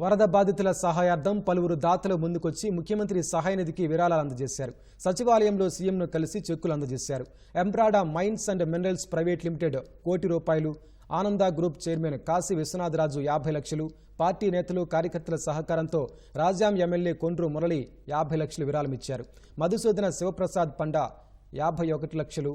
వరద బాధితుల సహాయార్థం పలువురు దాతలు ముందుకొచ్చి ముఖ్యమంత్రి సహాయ నిధికి విరాళాలు అందజేశారు. సచివాలయంలో సీఎంను కలిసి చెక్కులు అందజేశారు. Embrada mines and minerals private limited crore రూపాయలు ఆనంద గ్రూప్ చైర్మన్ కాశీ విశ్వనాథరాజు యాభై లక్షలు పార్టీ నేతలు కార్యకర్తల సహకారంతో రాజాం ఎమ్మెల్యే కొండ్రు మురళి యాభై లక్షలు విరాళమిచ్చారు. మధుసూదన శివప్రసాద్ పండా యాభై ఒకటి లక్షలు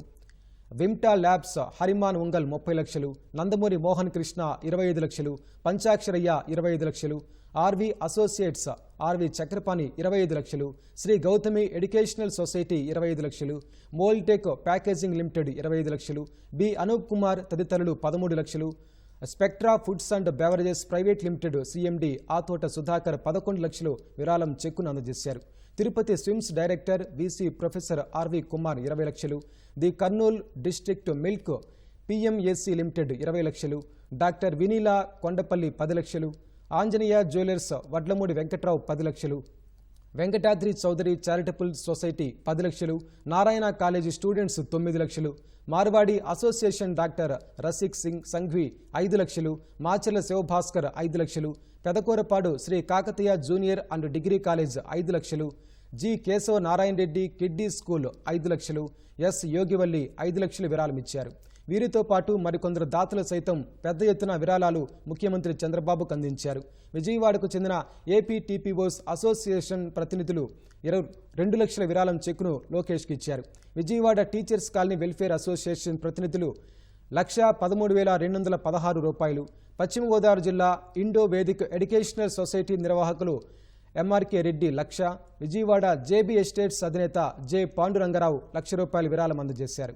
విమ్టా ల్యాబ్స్ హరిమాన్ ఉంగల్ ముప్పై లక్షలు నందమూరి మోహన్ కృష్ణ ఇరవై ఐదు లక్షలు పంచాక్షరయ్య ఇరవై ఐదు లక్షలు ఆర్వి అసోసియేట్స్ ఆర్వి చక్రపాణి ఇరవై ఐదు లక్షలు శ్రీ గౌతమి ఎడ్యుకేషనల్ సొసైటీ ఇరవై ఐదు లక్షలు మోల్టెక్ ప్యాకేజింగ్ లిమిటెడ్ ఇరవై ఐదు లక్షలు బి అనూప్ కుమార్ తదితరులు పదమూడు లక్షలు Spectra foods and beverages private limited CMD Athota Sudhakar పదకొండు లక్షలు విరాళం చెక్కును అందజేశారు. Tirupati SVIMS director VC professor R V Kumar ఇరవై లక్షలు the Kurnool district milk PMAC limited ఇరవై లక్షలు డాక్టర్ వినీలా కొండపల్లి పది లక్షలు ఆంజనేయ జ్యువెలర్స్ వడ్లమూడి వెంకట్రావు పది లక్షలు వెంకటాద్రి చౌదరి చారిటబుల్ సొసైటీ పది లక్షలు నారాయణ కాలేజీ స్టూడెంట్స్ తొమ్మిది లక్షలు మార్వాడి అసోసియేషన్ డాక్టర్ రసిక్ సింగ్ సంఘ్వి ఐదు లక్షలు మాచర్ల శివభాస్కర్ ఐదు లక్షలు Pedakurapadu Sri Kakatiya junior and degree college ఐదు లక్షలు G Keshava Narayana Reddy kiddie school ఐదు లక్షలు ఎస్ యోగివల్లి ఐదు లక్షలు విరాళమిచ్చారు. వీరితో పాటు మరికొందరు దాతలు సైతం పెద్ద ఎత్తున విరాళాలు ముఖ్యమంత్రి చంద్రబాబుకు అందించారు. విజయవాడకు చెందిన ఏపీ టీపీఓస్ అసోసియేషన్ ప్రతినిధులు ఇరవై రెండు లక్షల విరాళం చెక్ను లోకేష్కి ఇచ్చారు. Vijayawada teachers colony welfare association ప్రతినిధులు లక్ష పదమూడు వేల రెండు వందల పదహారు రూపాయలు. పశ్చిమ గోదావరి జిల్లా ఇండో వేదిక్ ఎడ్యుకేషనల్ సొసైటీ నిర్వాహకులు MRK Reddy lakh. Vijayawada JB estates అధినేత జె పాండురంగరావు లక్ష రూపాయల విరాళం అందజేశారు.